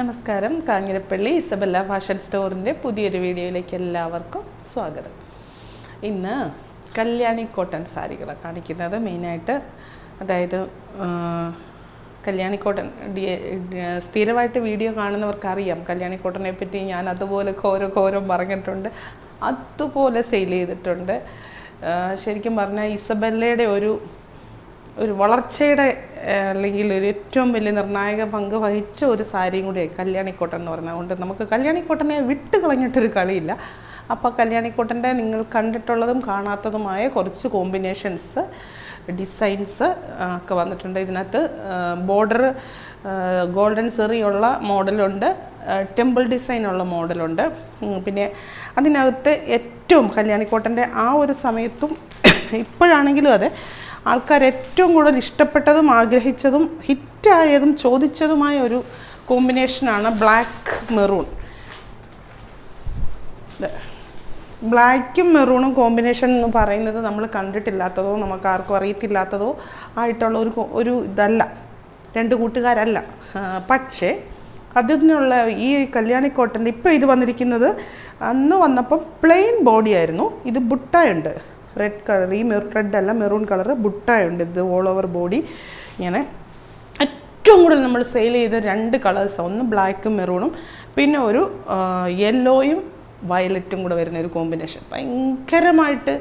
നമസ്കാരം. Kanjirappally Isabella fashion സ്റ്റോറിന്റെ പുതിയൊരു വീഡിയോയിലേക്ക് എല്ലാവർക്കും സ്വാഗതം. ഇന്ന് കല്യാണി കോട്ടൺ സാരികളാണ് കാണിക്കുന്നത്. മെയിനായിട്ട് അതായത് കല്യാണി കോട്ടൺ സ്ഥിരമായിട്ട് വീഡിയോ കാണുന്നവർക്കറിയാം. കല്യാണി കോട്ടനെ പറ്റി ഞാൻ അതുപോലെ ഘോരം ഘോരം പറഞ്ഞിട്ടുണ്ട്. അതുപോലെ സെയിൽ ചെയ്തിട്ടുണ്ട്. ശരിക്കും പറഞ്ഞാൽ ഇസബല്ലയുടെ ഒരു ഒരു വളർച്ചയുടെ അല്ലെങ്കിൽ ഒരു ഏറ്റവും വലിയ നിർണായക പങ്ക് വഹിച്ച ഒരു സാരിയും കൂടി കല്യാണിക്കോട്ടൻ എന്ന് പറഞ്ഞത് അതുകൊണ്ട് നമുക്ക് കല്യാണിക്കോട്ടനെ വിട്ട് കളഞ്ഞിട്ടൊരു കളിയില്ല. അപ്പോൾ കല്യാണിക്കോട്ടന്റെ നിങ്ങൾ കണ്ടിട്ടുള്ളതും കാണാത്തതുമായ കുറച്ച് കോമ്പിനേഷൻസ് ഡിസൈൻസ് ഒക്കെ വന്നിട്ടുണ്ട്. ഇതിനകത്ത് ബോർഡർ ഗോൾഡൻ സെറിയുള്ള മോഡലുണ്ട് ടെമ്പിൾ ഡിസൈനുള്ള മോഡലുണ്ട്. പിന്നെ അതിനകത്ത് ഏറ്റവും കല്യാണിക്കോട്ടന്റെ ആ ഒരു സമയത്തും ഇപ്പോഴാണെങ്കിലും അതെ ആൾക്കാർ ഏറ്റവും കൂടുതൽ ഇഷ്ടപ്പെട്ടതും ആഗ്രഹിച്ചതും ഹിറ്റായതും ചോദിച്ചതുമായ ഒരു കോമ്പിനേഷനാണ് ബ്ലാക്ക് മെറൂൺ ബ്ലാക്കും മെറൂണും കോമ്പിനേഷൻ എന്ന് പറയുന്നത് നമ്മൾ കണ്ടിട്ടില്ലാത്തതോ നമുക്ക് ആർക്കും അറിയത്തില്ലാത്തതോ ആയിട്ടുള്ള ഒരു ഒരു ഇതല്ല. രണ്ട് കൂട്ടുകാരല്ല. പക്ഷേ അതിനുള്ള ഈ കല്യാണിക്കോട്ടന്റെ ഇപ്പോൾ ഇത് വന്നിരിക്കുന്നത് അന്ന് വന്നപ്പം പ്ലെയിൻ ബോഡി ആയിരുന്നു. ഇത് ബുട്ടായുണ്ട്. റെഡ് കളർ ഈ മെറു റെഡ് അല്ല മെറൂൺ കളർ ബുട്ടായുണ്ട് ഇത് ഓൾ ഓവർ ബോഡി ഇങ്ങനെ ഏറ്റവും കൂടുതൽ നമ്മൾ സെയിൽ ചെയ്ത രണ്ട് കളേഴ്സ് ഒന്ന് ബ്ലാക്കും മെറൂണും പിന്നെ ഒരു യെല്ലോയും വയലറ്റും കൂടെ വരുന്ന ഒരു കോമ്പിനേഷൻ ഭയങ്കരമായിട്ട്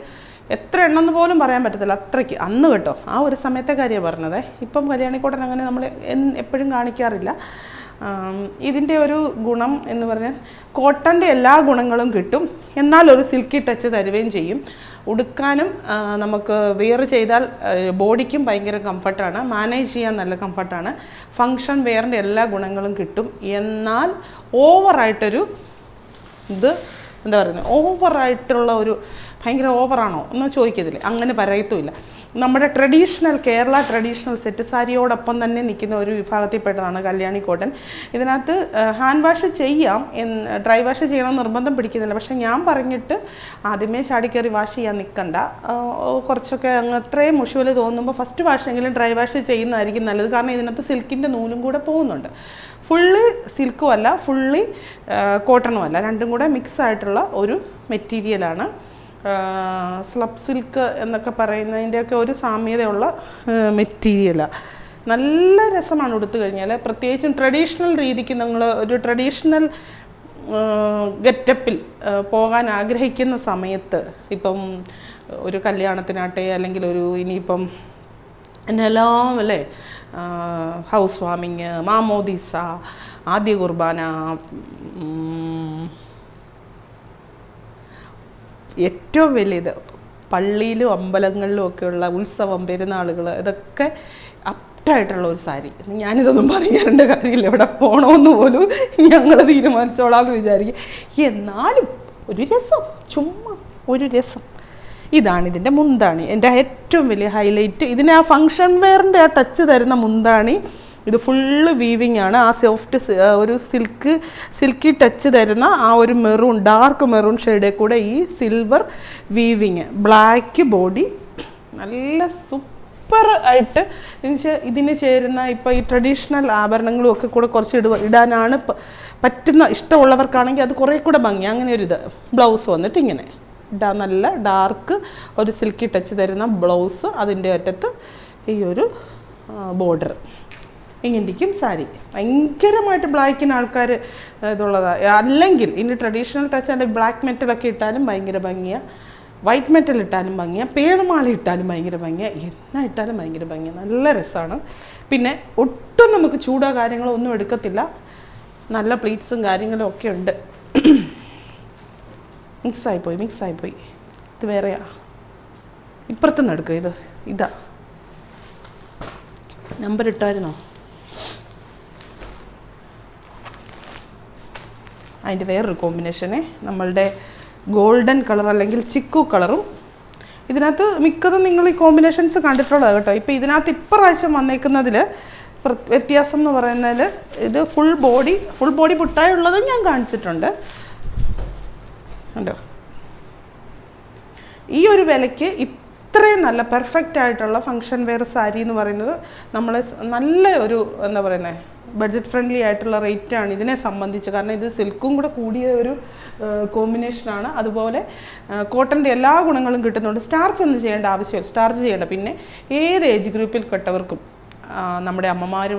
എത്ര എണ്ണം എന്ന് പോലും പറയാൻ പറ്റത്തില്ല അത്രയ്ക്ക്. അന്ന് കേട്ടോ ആ ഒരു സമയത്തെ കാര്യമാണ് പറഞ്ഞത്. ഇപ്പം കല്യാണിക്കോട്ടൻ അങ്ങനെ നമ്മൾ എപ്പോഴും കാണിക്കാറില്ല. ഇതിന്റെ ഒരു ഗുണം എന്ന് പറഞ്ഞാൽ കോട്ടന്റെ എല്ലാ ഗുണങ്ങളും കിട്ടും. എന്നാൽ ഒരു സിൽക്കി ടച്ച് തരുകയും ചെയ്യും. ഉടുക്കാനും നമുക്ക് വെയർ ചെയ്താൽ ബോഡിക്കും ഭയങ്കര കംഫർട്ടാണ്. മാനേജ് ചെയ്യാൻ നല്ല കംഫർട്ടാണ്. ഫങ്ഷൻ വെയറിന്റെ എല്ലാ ഗുണങ്ങളും കിട്ടും. എന്നാൽ ഓവറായിട്ടൊരു ഇത് എന്താ പറയുന്നത്? ഓവറായിട്ടുള്ള ഒരു ഭയങ്കര ഓവറാണോ? എന്ന് ചോദിക്കത്തില്ലേ. അങ്ങനെ പറയത്തുമില്ല. നമ്മുടെ ട്രഡീഷണൽ കേരള ട്രഡീഷണൽ സെറ്റ് സാരിയോടൊപ്പം തന്നെ നിൽക്കുന്ന ഒരു വിഭാഗത്തിൽപ്പെട്ടതാണ് കല്യാണി കോട്ടൺ ഇതിനകത്ത് ഹാൻഡ് വാഷ് ചെയ്യാം എന്ന് ഡ്രൈ വാഷ് ചെയ്യണം നിർബന്ധം പിടിക്കുന്നില്ല. പക്ഷേ ഞാൻ പറഞ്ഞിട്ട് ആദ്യമേ ചാടിക്കയറി വാഷ് ചെയ്യാൻ നിൽക്കണ്ട. കുറച്ചൊക്കെ അങ്ങ് അത്രയും മുഷുവൽ തോന്നുമ്പോൾ ഫസ്റ്റ് വാഷെങ്കിലും ഡ്രൈ വാഷ് ചെയ്യുന്നതായിരിക്കും നല്ലത്. കാരണം ഇതിനകത്ത് സിൽക്കിന്റെ നൂലും കൂടെ പോകുന്നുണ്ട്. ഫുള്ളി സിൽക്കും അല്ല ഫുള്ളി കോട്ടണും അല്ല. രണ്ടും കൂടെ മിക്സ് ആയിട്ടുള്ള ഒരു മെറ്റീരിയലാണ് സ്ലബ് സിൽക്ക് എന്നൊക്കെ പറയുന്നതിന്റെയൊക്കെ ഒരു സാമ്യതയുള്ള മെറ്റീരിയലാണ് നല്ല രസമാണ് ഉടുത്തു കഴിഞ്ഞാൽ പ്രത്യേകിച്ചും ട്രഡീഷണൽ രീതിക്ക് നിങ്ങൾ ഒരു ട്രഡീഷണൽ ഗെറ്റപ്പിൽ പോകാൻ ആഗ്രഹിക്കുന്ന സമയത്ത് ഇപ്പം ഒരു കല്യാണത്തിനാട്ടെ അല്ലെങ്കിൽ ഒരു ഇനിയിപ്പം എന്നെല്ലാം അല്ലേ? ഹൗസ് വാമിങ് മാമോദീസ ആദ്യ കുർബാന ഏറ്റവും വലിയത് പള്ളിയിലും അമ്പലങ്ങളിലും ഒക്കെയുള്ള ഉത്സവം പെരുന്നാളുകൾ ഇതൊക്കെ അപ്റ്റായിട്ടുള്ള ഒരു സാരി. ഞാനിതൊന്നും പറയാറുണ്ട് കാര്യമില്ല. ഇവിടെ പോകണമെന്ന് പോലും ഞങ്ങൾ തീരുമാനിച്ചോളാം എന്ന് വിചാരിക്കും. എന്നാലും ഒരു രസം. ചുമ്മാ ഒരു രസം. ഇതാണ് ഇതിന്റെ മുന്താണി. എന്റെ ഏറ്റവും വലിയ ഹൈലൈറ്റ് ഇതിന് ആ ഫങ്ഷൻ വെയറിന്റെ ആ ടച്ച് തരുന്ന മുന്താണി ഇത് ഫുള്ള് വീവിങ് ആണ്. ആ സോഫ്റ്റ് ഒരു സിൽക്ക് സിൽക്കി ടച്ച് തരുന്ന ആ ഒരു മെറൂൺ ഡാർക്ക് മെറൂൺ ഷെയ്ഡിൽ കൂടെ ഈ സിൽവർ വീവിങ് ബ്ലാക്ക് ബോഡി നല്ല സൂപ്പർ ആയിട്ട് എന്നുവെച്ചാൽ ഇതിന് ചേരുന്ന ഇപ്പോൾ ഈ ട്രഡീഷണൽ ആഭരണങ്ങളും ഒക്കെ കൂടെ കുറച്ച് ഇടുക ഇടാനാണ് പറ്റുന്ന ഇഷ്ടമുള്ളവർക്കാണെങ്കിൽ അത് കുറേ കൂടെ ഭംഗി. അങ്ങനെ ഒരു ഇത്. ബ്ലൗസ് വന്നിട്ട് ഇങ്ങനെ. ഡാ നല്ല ഡാർക്ക് ഒരു സിൽക്കി ടച്ച് തരുന്ന ബ്ലൗസ് അതിന്റെ അറ്റത്ത് ഈ ഒരു ബോർഡർ ഇങ്ങനെയിരിക്കും സാരി? ഭയങ്കരമായിട്ട് ബ്ലാക്കിന് ആൾക്കാർ ഇതുള്ളതാണ് അല്ലെങ്കിൽ ഇനി ട്രഡീഷണൽ ടച്ച് അല്ലെങ്കിൽ ബ്ലാക്ക് മെറ്റലൊക്കെ ഇട്ടാലും ഭയങ്കര ഭംഗിയാണ് വൈറ്റ് മെറ്റൽ ഇട്ടാലും ഭംഗിയാണ് പേളുമാല ഇട്ടാലും ഭയങ്കര ഭംഗിയാണ് എന്നാ ഇട്ടാലും ഭയങ്കര ഭംഗിയാണ് നല്ല രസമാണ് പിന്നെ ഒട്ടും നമുക്ക് ചൂടോ കാര്യങ്ങളോ ഒന്നും എടുക്കത്തില്ല. നല്ല പ്ലീറ്റ്സും കാര്യങ്ങളും ഒക്കെ ഉണ്ട്. മിക്സായിപ്പോയി മിക്സായിപ്പോയി ഇത് വേറെയാ. ഇപ്പുറത്തുനിന്ന് എടുക്കുക ഇത് ഇതാ. നമ്പർ ഇട്ടായിരുന്നോ? അതിന്റെ വേറൊരു കോമ്പിനേഷനെ നമ്മളുടെ ഗോൾഡൻ കളർ അല്ലെങ്കിൽ ചിക്കു കളറും. ഇതിനകത്ത് മിക്കതും നിങ്ങൾ ഈ കോമ്പിനേഷൻസ് കണ്ടിട്ടുള്ളത് കേട്ടോ. ഇപ്പോൾ ഇതിനകത്ത് ഇപ്രാവശ്യം വന്നേക്കുന്നതിൽ വ്യത്യാസം എന്ന് പറയുന്നതിൽ ഇത് ഫുൾ ബോഡി ഫുൾ ബോഡി പുട്ടായുള്ളത് ഞാൻ കാണിച്ചിട്ടുണ്ട്. ഉണ്ടോ ഈ ഒരു വിലയ്ക്ക് ഇത്രയും നല്ല പെർഫെക്റ്റ് ആയിട്ടുള്ള ഫങ്ഷൻ വെയർ സാരി എന്ന് പറയുന്നത് നമ്മൾ നല്ല ഒരു എന്താ പറയുന്നത് ബഡ്ജറ്റ് ഫ്രണ്ട്ലി ആയിട്ടുള്ള റേറ്റാണ് ഇതിനെ സംബന്ധിച്ച്. കാരണം ഇത് സിൽക്കും കൂടെ കൂടിയ ഒരു കോമ്പിനേഷനാണ് അതുപോലെ കോട്ടന്റെ എല്ലാ ഗുണങ്ങളും കിട്ടുന്നുണ്ട്. സ്റ്റാർച്ച് ഒന്നും ചെയ്യേണ്ട ആവശ്യമില്ല. സ്റ്റാർച്ച് ചെയ്യേണ്ട. പിന്നെ ഏത് ഏജ് ഗ്രൂപ്പിൽ പെട്ടവർക്കും നമ്മുടെ അമ്മമാർ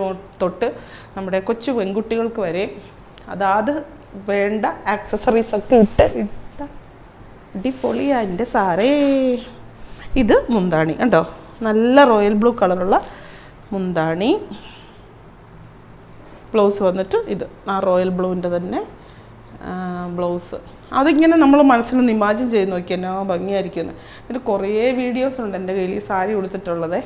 തൊട്ട് നമ്മുടെ കൊച്ചു പെൺകുട്ടികൾക്ക് വരെ അതാത് വേണ്ട ആക്സസറീസൊക്കെ ഇട്ട് ഇട്ട അടിപൊളിയാ എന്റെ സാറേ. ഇത് മുന്താണി. കണ്ടോ? നല്ല റോയൽ ബ്ലൂ കളറുള്ള മുന്താണി. ബ്ലൗസ് വന്നിട്ട് ഇത്. ആ റോയൽ ബ്ലൂവിന്റെ തന്നെ ബ്ലൗസ്. അതിങ്ങനെ നമ്മൾ മനസ്സിലൊന്ന് ഇമാജിൻ ചെയ്ത് നോക്കി എന്നാ ഭംഗിയായിരിക്കുമെന്ന് എന്നിട്ട് കുറേ വീഡിയോസ് ഉണ്ട് എന്റെ കയ്യിൽ ഈ സാരി ഉടുത്തിട്ടുള്ളത്.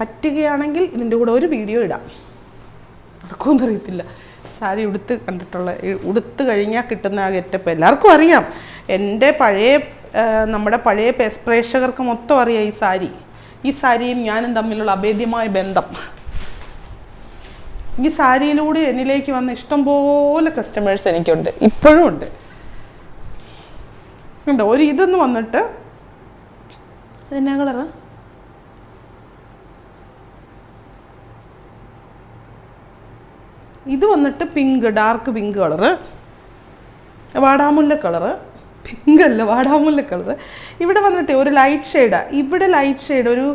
പറ്റുകയാണെങ്കിൽ ഇതിന്റെ കൂടെ ഒരു വീഡിയോ ഇടാം. നടക്കുമെന്ന് അറിയത്തില്ല. സാരി ഉടുത്ത് കണ്ടിട്ടുള്ള ഉടുത്ത് കഴിഞ്ഞാൽ കിട്ടുന്ന ആ ഗെറ്റപ്പ് എല്ലാവർക്കും അറിയാം. എന്റെ പഴയ നമ്മുടെ പഴയ പ്രേക്ഷകർക്ക് മൊത്തം അറിയാം ഈ സാരി. ഈ സാരിയും ഞാനും തമ്മിലുള്ള അഭേദ്യമായ ബന്ധം. ഈ സാരിയിലൂടെ എന്നിലേക്ക് വന്ന ഇഷ്ടംപോലെ കസ്റ്റമേഴ്സ് എനിക്കുണ്ട്. ഇപ്പോഴും ഉണ്ട്. ഉണ്ടോ ഒരു ഇതൊന്ന് വന്നിട്ട് ഇതെന്നാ കളറ് ഇത് വന്നിട്ട് പിങ്ക് ഡാർക്ക് പിങ്ക് കളറ് വാടാമുല്ല കളറ് പിങ്ക് അല്ല വാടാമുല്ല കളർ ഇവിടെ വന്നിട്ട് ഒരു ലൈറ്റ് ഷെയ്ഡാണ് ഇവിടെ ലൈറ്റ് ഷെയ്ഡ് ഒരു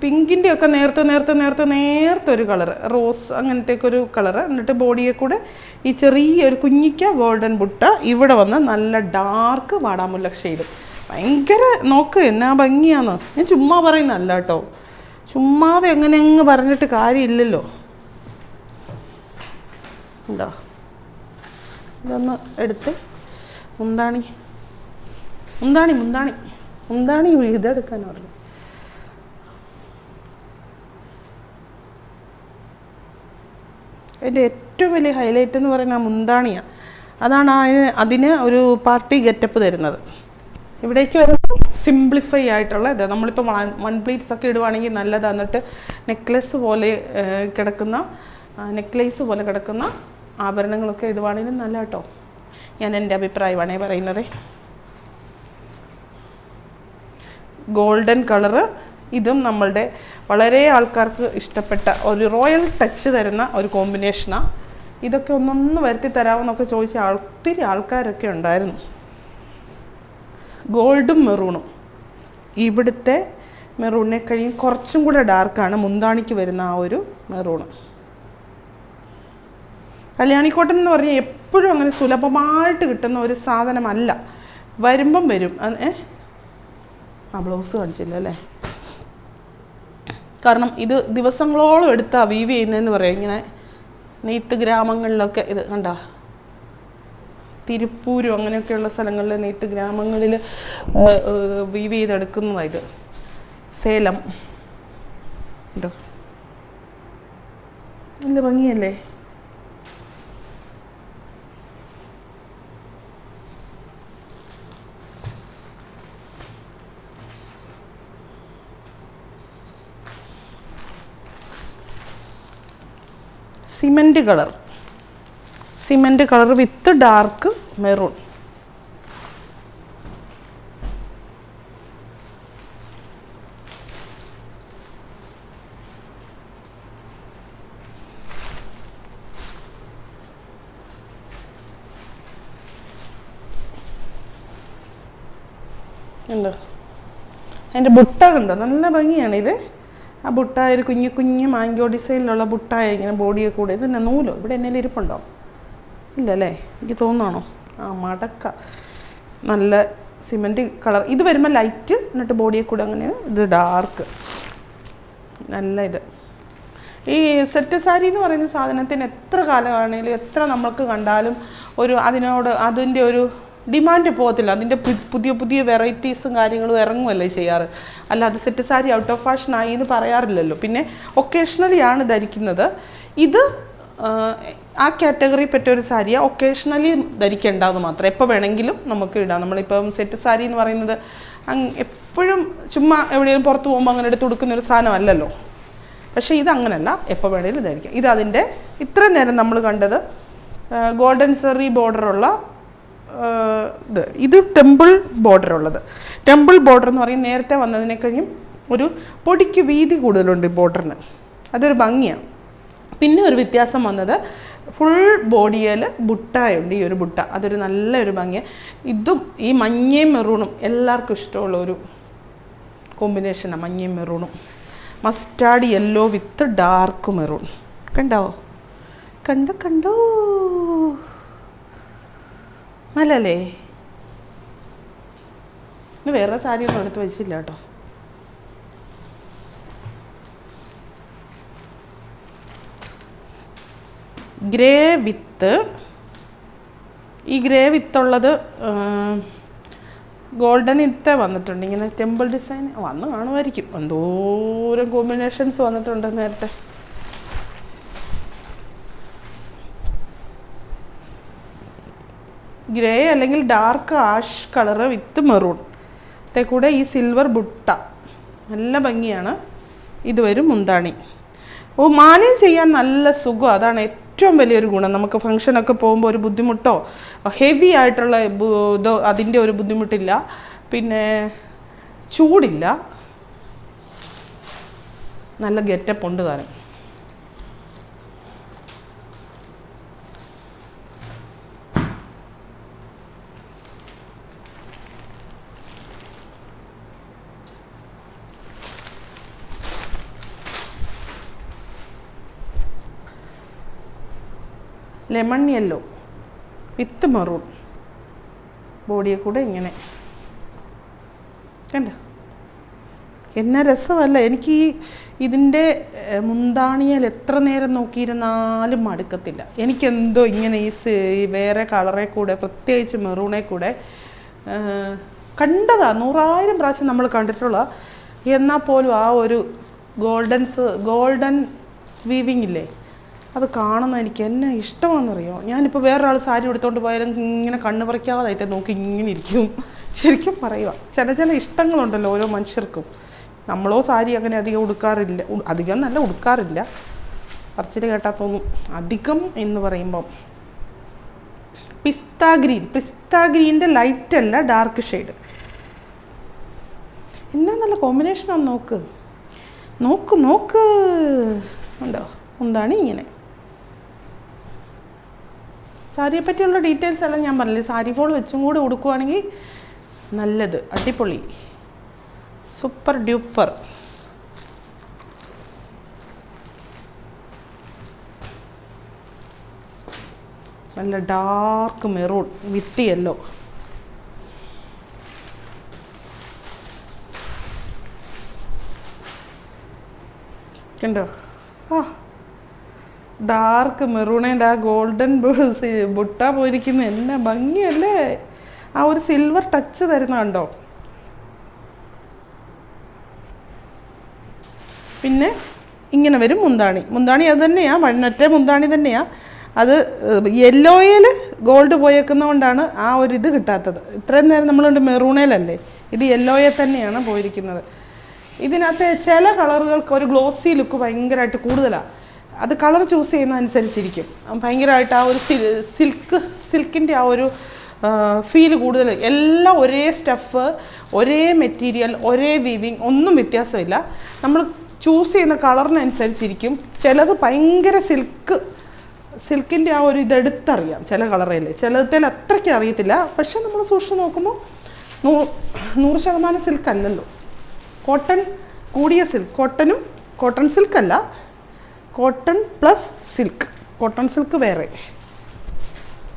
പിങ്കിന്റെ ഒക്കെ നേർത്ത് നേർത്ത് നേർത്ത് ഒരു കളറ് റോസ് അങ്ങനത്തെ ഒക്കെ ഒരു കളർ എന്നിട്ട് ബോഡിയെ കൂടെ ഈ ചെറിയ ഒരു കുഞ്ഞിക്ക ഗോൾഡൻ ബുട്ട ഇവിടെ വന്ന് നല്ല ഡാർക്ക് വാടാമുല്ല ഷെയ്ഡ് ഭയങ്കര നോക്ക് എന്നാ ഭംഗിയാന്ന്. ഞാൻ ചുമ്മാ പറയുന്നല്ല കേട്ടോ. ചുമ്മാതെ അങ്ങനെ അങ്ങ് പറഞ്ഞിട്ട് കാര്യമില്ലല്ലോ. ഉണ്ടോ ഇതൊന്ന് എടുത്ത് മുന്താണി. മുന്താണി മുന്താണി. മുന്താണി ഇതെടുക്കാൻ പറഞ്ഞു. അതിന്റെ ഏറ്റവും വലിയ ഹൈലൈറ്റ് എന്ന് പറയുന്നത് ആ മുന്താണിയാണ് അതാണ് അതിന് അതിന് ഒരു പാർട്ടി ഗെറ്റപ്പ് തരുന്നത്. ഇവിടേക്ക് വരുമ്പോൾ സിംപ്ലിഫൈ ആയിട്ടുള്ള ഇത്. നമ്മളിപ്പോൾ വൺ വൺ പ്ലീറ്റ്സ് ഒക്കെ ഇടുവാണെങ്കിൽ നല്ലതാണ് എന്നിട്ട് നെക്ലസ് പോലെ കിടക്കുന്ന നെക്ലേസ് പോലെ കിടക്കുന്ന ആഭരണങ്ങളൊക്കെ ഇടുവാണെങ്കിലും നല്ല കേട്ടോ ഞാൻ എന്റെ അഭിപ്രായമാണേ പറയുന്നത്. ഗോൾഡൻ കളറ് ഇതും നമ്മളുടെ വളരെ ആൾക്കാർക്ക് ഇഷ്ടപ്പെട്ട ഒരു റോയൽ ടച്ച് തരുന്ന ഒരു കോമ്പിനേഷനാണ് ഇതൊക്കെ ഒന്നൊന്ന് വരുത്തി തരാമെന്നൊക്കെ ചോദിച്ച ഒത്തിരി ആൾക്കാരൊക്കെ ഉണ്ടായിരുന്നു. ഗോൾഡും മെറൂണും. ഇവിടുത്തെ മെറൂണിനെ കഴിയും കുറച്ചും കൂടെ ഡാർക്കാണ് മുന്താണിക്ക് വരുന്ന ആ ഒരു മെറൂണ്. കല്യാണിക്കോട്ടൻ എന്ന് പറഞ്ഞാൽ എപ്പോഴും അങ്ങനെ സുലഭമായിട്ട് കിട്ടുന്ന ഒരു സാധനമല്ല. വരുമ്പം വരും. ഏ? ആ ബ്ലൗസ് കാണിച്ചില്ല അല്ലേ കാരണം ഇത് ദിവസങ്ങളോളം എടുത്താ വീവ് ചെയ്യുന്നതെന്ന് പറയാം. ഇങ്ങനെ നെയ്ത്ത് ഗ്രാമങ്ങളിലൊക്കെ ഇത് കണ്ട? തിരുപ്പൂരും അങ്ങനെയൊക്കെയുള്ള സ്ഥലങ്ങളിൽ നെയ്ത്ത് ഗ്രാമങ്ങളിൽ വീവ് ചെയ്തെടുക്കുന്നതാണ് ഇത്. സേലം. ഉണ്ടോ നല്ല ഭംഗിയല്ലേ? Cement colour. Cement colour with dark maroon. അതിന്റെ ബുട്ട കണ്ടോ? നല്ല ഇത് ആ ബുട്ട ഒരു കുഞ്ഞു കുഞ്ഞു മാങ്കോ ഡിസൈനിലുള്ള ബുട്ടായ ഇങ്ങനെ ബോഡിയെ കൂടെ. ഇത് തന്നെ നൂലോ. ഇവിടെ എന്നേലും ഇരിപ്പുണ്ടോ? ഇല്ലല്ലേ? എനിക്ക് തോന്നുകയാണോ ആ മടക്ക. നല്ല സിമെന്റ് കളർ. ഇത് വരുമ്പോൾ ലൈറ്റ് എന്നിട്ട് ബോഡിയെ കൂടെ അങ്ങനെ ഇത് ഡാർക്ക് നല്ല ഇത്. ഈ സെറ്റ് സാരി എന്ന് പറയുന്ന സാധനത്തിന് എത്ര കാലമാണെങ്കിലും എത്ര നമ്മൾക്ക് കണ്ടാലും ഒരു അതിനോട് അതിന്റെ ഒരു ഡിമാൻഡ് പോകത്തില്ല. അതിന്റെ പുതിയ പുതിയ വെറൈറ്റീസും കാര്യങ്ങളും ഇറങ്ങുമല്ലേ ചെയ്യാറ്. അല്ല അത് set sari out of fashion ആയി എന്ന് പറയാറില്ലല്ലോ. പിന്നെ ഒക്കേഷണലി ആണ് ധരിക്കുന്നത്. ഇത് ആ, കാറ്റഗറി പെട്ട ഒരു സാരിയാണ് ഒക്കേഷണലി ധരിക്കേണ്ടത് മാത്രം. എപ്പോൾ വേണമെങ്കിലും നമുക്ക് ഇടാം. നമ്മളിപ്പം സെറ്റ് സാരി എന്ന് പറയുന്നത് എപ്പോഴും ചുമ്മാ എവിടെയെങ്കിലും പുറത്ത് പോകുമ്പോൾ അങ്ങനെ എടുത്ത് കൊടുക്കുന്ന ഒരു സാധനമല്ലല്ലോ. പക്ഷേ ഇത് അങ്ങനല്ല. എപ്പോൾ വേണമെങ്കിലും ധരിക്കാം. ഇത് അതിന്റെ ഇത്രയും നേരം നമ്മൾ കണ്ടത് ഗോൾഡൻ സെറി ബോർഡറുള്ള ഇത് ഇത് ടെമ്പിൾ ബോർഡർ ഉള്ളത്. ടെമ്പിൾ ബോർഡർ എന്ന് പറയും നേരത്തെ വന്നതിനെ കഴിയും ഒരു പൊടിക്ക് വീതി കൂടുതലുണ്ട് ഈ ബോർഡറിന് അതൊരു ഭംഗിയാണ്. പിന്നെ ഒരു വ്യത്യാസം വന്നത് ഫുൾ ബോഡിയിൽ ബുട്ടായുണ്ട് ഈ ഒരു ബുട്ട. അതൊരു നല്ലൊരു ഭംഗിയാണ് ഇതും ഈ മഞ്ഞയും മെറൂണും എല്ലാവർക്കും ഇഷ്ടമുള്ള ഒരു കോമ്പിനേഷനാണ് മഞ്ഞയും മെറൂണും. Mustard yellow with dark maroon. കണ്ടോ? കണ്ടോ കണ്ടോ? നല്ലല്ലേ? ഇന്ന് വേറെ സാരി ഒന്നും എടുത്ത് വെച്ചില്ല കേട്ടോ. Grey with. ഈ ഗ്രേ വിത്തുള്ളത് ഗോൾഡൻ ഇത്ത വന്നിട്ടുണ്ട്. ഇങ്ങനെ ടെമ്പിൾ ഡിസൈൻ വന്ന് കാണുമായിരിക്കും. എന്തോരം കോമ്പിനേഷൻസ് വന്നിട്ടുണ്ട് നേരത്തെ. ഗ്രേ അല്ലെങ്കിൽ dark ash colour with maroon. ത്തെ കൂടെ ഈ സിൽവർ ബുട്ട. നല്ല ഭംഗിയാണ്. ഇതുവരും മുന്താണി. ഓ മാനേജ് ചെയ്യാൻ നല്ല സുഖം. അതാണ് ഏറ്റവും വലിയൊരു ഗുണം. നമുക്ക് ഫംഗ്ഷനൊക്കെ പോകുമ്പോൾ ഒരു ബുദ്ധിമുട്ടോ ഹെവി ആയിട്ടുള്ള ഇതോ അതിന്റെ ഒരു ബുദ്ധിമുട്ടില്ല. പിന്നെ ചൂടില്ല. നല്ല ഗെറ്റപ്പ് ഉണ്ട് താരം. Lemon yellow with maroon. ബോഡിയെ കൂടെ ഇങ്ങനെ. കണ്ട? എന്നാ രസമല്ല. എനിക്ക് ഈ ഇതിന്റെ മുന്താണിയാൽ എത്ര നേരം നോക്കിയിരുന്നാലും മടുക്കത്തില്ല. എനിക്കെന്തോ ഇങ്ങനെ ഈ വേറെ കളറെ കൂടെ പ്രത്യേകിച്ച് മെറൂണെ കൂടെ കണ്ടതാ. നൂറായിരം പ്രാവശ്യം നമ്മൾ കണ്ടിട്ടുള്ള എന്നാൽ പോലും ആ ഒരു ഗോൾഡൻസ് ഗോൾഡൻ വീവിങ് ഇല്ലേ? അത് കാണുന്ന എനിക്ക് എന്നെ ഇഷ്ടമാണെന്നറിയോ? ഞാനിപ്പോൾ വേറൊരാൾ സാരി എടുത്തുകൊണ്ട് പോയാലും ഇങ്ങനെ കണ്ണ് പറിക്കാതായിട്ട് നോക്കി ഇങ്ങനെ ഇരിക്കും. ശരിക്കും പറയുക ചില ചില ഇഷ്ടങ്ങളുണ്ടല്ലോ ഓരോ മനുഷ്യർക്കും. നമ്മളോ സാരി അങ്ങനെ അധികം ഉടുക്കാറില്ല. അധികം നല്ല ഉടുക്കാറില്ല. പറച്ചിൽ കേട്ടാൽ തോന്നും. അധികം എന്ന് പറയുമ്പം പിസ്ത ഗ്രീൻ. പിസ്ത ഗ്രീന്റെ ലൈറ്റ് അല്ല ഡാർക്ക് ഷെയ്ഡ് എന്നാ നല്ല കോമ്പിനേഷനാണ് നോക്ക്. നോക്ക് നോക്ക്. ഉണ്ടോ? എന്താണ് ഇങ്ങനെ? സാരിയെ പറ്റിയുള്ള ഡീറ്റെയിൽസ് എല്ലാം ഞാൻ പറഞ്ഞില്ലേ? സാരി ഫോൾ വെച്ചും കൂടെ ഉടുക്കുവാണെങ്കിൽ നല്ലത്. അടിപൊളി. Super duper. നല്ല ഡാർക്ക് മെറൂൺ വിത്തി യെല്ലോ. കണ്ടോ? ആ. ഡാർക്ക് മെറൂണേന്റെ ആ ഗോൾഡൻ ബുട്ട പോയിരിക്കുന്ന. എന്നാ ഭംഗിയല്ലേ? ആ ഒരു സിൽവർ ടച്ച് തരുന്നുണ്ടോ? പിന്നെ ഇങ്ങനെ വരും മുന്താണി. മുന്താണി അത് തന്നെയാണ് മണ്ണറ്റ മുന്താണി തന്നെയാണ് അത് യെല്ലോയിൽ ഗോൾഡ് പോയേക്കുന്നതുകൊണ്ടാണ് ആ ഒരു ഇത് കിട്ടാത്തത്. ഇത്രയും നേരം നമ്മളുണ്ട് മെറൂണയിലല്ലേ ഇത് യെല്ലോയെ തന്നെയാണ് പോയിരിക്കുന്നത്. ഇതിനകത്ത് ചില കളറുകൾക്ക് ഒരു ഗ്ലോസി ലുക്ക് ഭയങ്കരമായിട്ട് കൂടുതലാണ് അത് കളർ ചൂസ് ചെയ്യുന്നതനുസരിച്ചിരിക്കും. ഭയങ്കരമായിട്ട് ആ ഒരു സിൽ സിൽക്ക് സിൽക്കിന്റെ ആ ഒരു ഫീൽ കൂടുതൽ. എല്ലാം ഒരേ സ്റ്റഫ് ഒരേ മെറ്റീരിയൽ ഒരേ വീവിങ് ഒന്നും വ്യത്യാസമില്ല. നമ്മൾ ചൂസ് ചെയ്യുന്ന കളറിനനുസരിച്ചിരിക്കും. ചിലത് ഭയങ്കര സിൽക്ക് സിൽക്കിന്റെ ആ ഒരു ഇതെടുത്തറിയാം ചില കളറല്ലേ ചിലതിൽ അത്രയ്ക്ക് അറിയത്തില്ല. പക്ഷെ നമ്മൾ സൂക്ഷിച്ച് നോക്കുമ്പോൾ നൂ നൂറ് ശതമാനം സിൽക്ക് അല്ലല്ലോ. കോട്ടൺ കൂടിയ സിൽക്ക് കോട്ടനും cotton സിൽക്കല്ല cotton plus silk cotton silk വേറെ.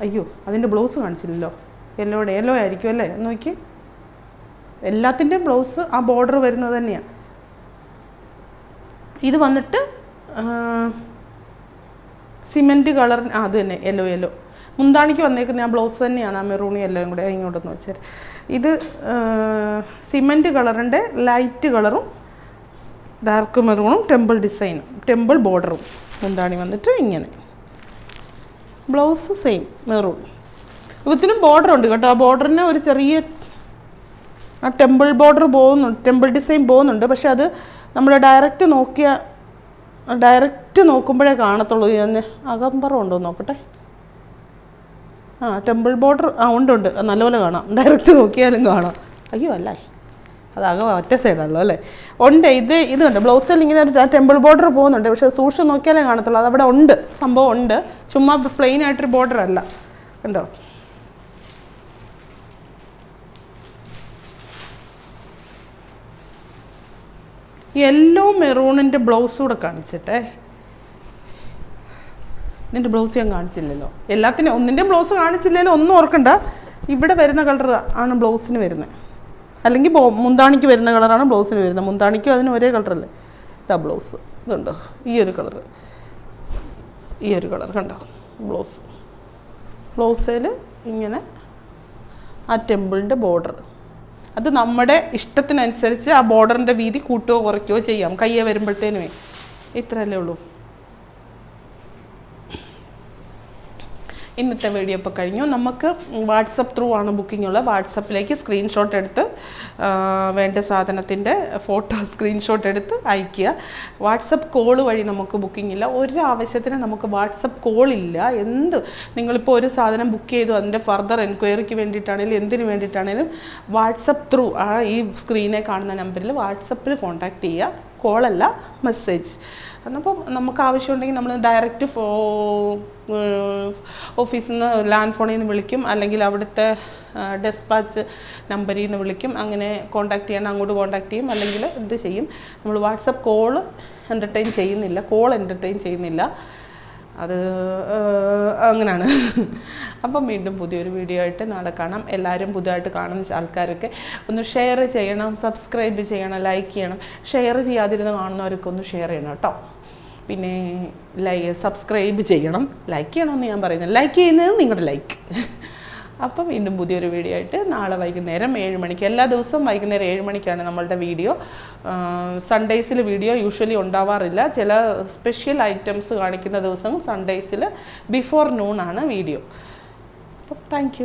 അയ്യോ അതിന്റെ ബ്ലൗസ് കാണിച്ചില്ലല്ലോ. യെല്ലോടെ യെല്ലോ ആയിരിക്കും അല്ലേ? നോക്കി. എല്ലാത്തിന്റെയും ബ്ലൗസ് ആ ബോർഡർ വരുന്നത് തന്നെയാണ് ഇത് വന്നിട്ട് സിമെന്റ് കളർ അത് തന്നെ യെല്ലോ യെല്ലോ മുന്താണിക്ക് വന്നേക്കുന്ന ആ ബ്ലൗസ് തന്നെയാണ് ആ മെറൂണി എല്ലാം കൂടെ ഇങ്ങോട്ടൊന്ന് വെച്ചാൽ ഇത് സിമെന്റ് കളറിന്റെ ലൈറ്റ് കളറും ഡാർക്ക് മെറൂണും ടെമ്പിൾ ഡിസൈനും. ടെമ്പിൾ ബോർഡറും. മുന്താണി വന്നിട്ട് ഇങ്ങനെ. Blouse same maroon. ഇതിനും ബോർഡർ ഉണ്ട് കേട്ടോ. ആ ബോർഡറിന് ഒരു ചെറിയ ആ ടെമ്പിൾ ബോർഡർ പോകുന്നുണ്ട് ടെമ്പിൾ ഡിസൈൻ പോകുന്നുണ്ട്. പക്ഷെ അത് നമ്മൾ ഡയറക്റ്റ് നോക്കിയ ഡയറക്റ്റ് നോക്കുമ്പോഴേ കാണത്തുള്ളൂ. ഇതിന് അകമ്പറം ഉണ്ടോ നോക്കട്ടെ. ആ ടെമ്പിൾ ബോർഡർ ആ ഉണ്ട് ഉണ്ട്. നല്ലപോലെ കാണാം. ഡയറക്റ്റ് നോക്കിയാലും കാണാം. അയ്യോ അല്ലേ അതാകെ ഒറ്റ സൈഡാണല്ലോ അല്ലേ? ഉണ്ട് ഇത് ഇതുണ്ട് ബ്ലൗസിൽ ഇങ്ങനെ ഒരു ടെമ്പിൾ ബോർഡർ പോകുന്നുണ്ട്. പക്ഷേ സൂക്ഷിച്ച് നോക്കിയാലേ കാണത്തുള്ളൂ. അതവിടെ ഉണ്ട്. സംഭവം ഉണ്ട്. ചുമ്മാ പ്ലെയിൻ ആയിട്ടൊരു ബോർഡർ അല്ല. ഉണ്ടോ യെല്ലോ മെറൂണിന്റെ ബ്ലൗസ് കൂടെ കാണിച്ചിട്ടെ. ഇതിന്റെ ബ്ലൗസ് ഞാൻ കാണിച്ചില്ലല്ലോ. എല്ലാത്തിനും ഒന്നിന്റെ ബ്ലൗസ് കാണിച്ചില്ലല്ലോ ഒന്നും ഓർക്കണ്ട. ഇവിടെ വരുന്ന കളർ ആണ് ബ്ലൗസിന് വരുന്നത്. അല്ലെങ്കിൽ മുന്താണിക്ക് വരുന്ന കളറാണ് ബ്ലൗസിന് വരുന്നത്. മുന്താണിക്കും അതിന് ഒരേ കളറല്ലേ? ഇതാ ബ്ലൗസ്. ഇതുണ്ടോ? ഈ ഒരു കളർ. ഈ ഒരു കളർ കണ്ടോ? ബ്ലൗസ്. ബ്ലൗസിൽ ഇങ്ങനെ ആ ടെമ്പിളിന്റെ ബോർഡർ. അത് നമ്മുടെ ഇഷ്ടത്തിനനുസരിച്ച് ആ ബോർഡറിന്റെ വീതി കൂട്ടുകയോ കുറയ്ക്കുകയോ ചെയ്യാം. കയ്യെ വരുമ്പോഴത്തേനുമേ. ഇത്രയല്ലേ ഉള്ളൂ. ഇന്നത്തെ വീഡിയോ ഇപ്പോൾ കഴിഞ്ഞു. നമുക്ക് വാട്സപ്പ് ത്രൂ ആണ് ബുക്കിംഗ് ഉള്ളത്. വാട്സപ്പിലേക്ക് സ്ക്രീൻഷോട്ട് എടുത്ത് വേണ്ട സാധനത്തിന്റെ ഫോട്ടോ സ്ക്രീൻഷോട്ട് എടുത്ത് അയയ്ക്കുക. വാട്സപ്പ് കോൾ വഴി നമുക്ക് ബുക്കിംഗ് ഇല്ല. ഒരു ആവശ്യത്തിന് നമുക്ക് വാട്സപ്പ് കോൾ ഇല്ല. എന്ത്? നിങ്ങളിപ്പോൾ ഒരു സാധനം ബുക്ക് ചെയ്തു അതിന്റെ ഫർദർ എൻക്വയറിക്ക് വേണ്ടിയിട്ടാണെങ്കിലും എന്തിനു വേണ്ടിയിട്ടാണെങ്കിലും വാട്സപ്പ് ത്രൂ ആ ഈ സ്ക്രീനെ കാണുന്ന നമ്പറിൽ വാട്സപ്പിൽ കോൺടാക്റ്റ് ചെയ്യുക. കോളല്ല മെസ്സേജ്. എന്നപ്പോൾ നമുക്ക് ആവശ്യമുണ്ടെങ്കിൽ നമ്മൾ ഡയറക്റ്റ് ഫോ ഓഫീസിൽ നിന്ന് ലാൻഡ് ഫോണിൽ നിന്ന് വിളിക്കും. അല്ലെങ്കിൽ അവിടുത്തെ ഡെസ്പാച്ച് നമ്പറിൽ നിന്ന് വിളിക്കും. അങ്ങനെ കോൺടാക്ട് ചെയ്യണം അങ്ങോട്ട് കോൺടാക്ട് ചെയ്യും. അല്ലെങ്കിൽ ഇത് ചെയ്യും. നമ്മൾ വാട്സപ്പ് കോൾ എന്റർടൈൻ ചെയ്യുന്നില്ല. കോൾ എന്റർടൈൻ ചെയ്യുന്നില്ല. അത് അങ്ങനെയാണ് അപ്പം വീണ്ടും പുതിയൊരു വീഡിയോ ആയിട്ട് നാളെ കാണാം. എല്ലാവരും പുതുതായിട്ട് കാണുന്ന ആൾക്കാരൊക്കെ ഒന്ന് ഷെയർ ചെയ്യണം സബ്സ്ക്രൈബ് ചെയ്യണം ലൈക്ക് ചെയ്യണം. ഷെയർ ചെയ്യാതിരുന്ന് കാണുന്നവരൊക്കെ ഒന്ന് ഷെയർ ചെയ്യണം കേട്ടോ. പിന്നെ ലൈ സബ്സ്ക്രൈബ് ചെയ്യണം. ലൈക്ക് ചെയ്യണമെന്ന് ഞാൻ പറയുന്നത് ലൈക്ക് ചെയ്യുന്നത് നിങ്ങളുടെ ലൈക്ക്. അപ്പം വീണ്ടും പുതിയൊരു വീഡിയോ ആയിട്ട് നാളെ വൈകുന്നേരം ഏഴ് മണിക്ക്. എല്ലാ ദിവസവും വൈകുന്നേരം ഏഴ് മണിക്കാണ് നമ്മളുടെ വീഡിയോ. സൺഡേയ്സിൽ വീഡിയോ യൂഷ്വലി ഉണ്ടാവാറില്ല. ചില സ്പെഷ്യൽ ഐറ്റംസ് കാണിക്കുന്ന ദിവസം സൺഡേയ്സിൽ ബിഫോർ നൂൺ ആണ് വീഡിയോ. അപ്പം താങ്ക്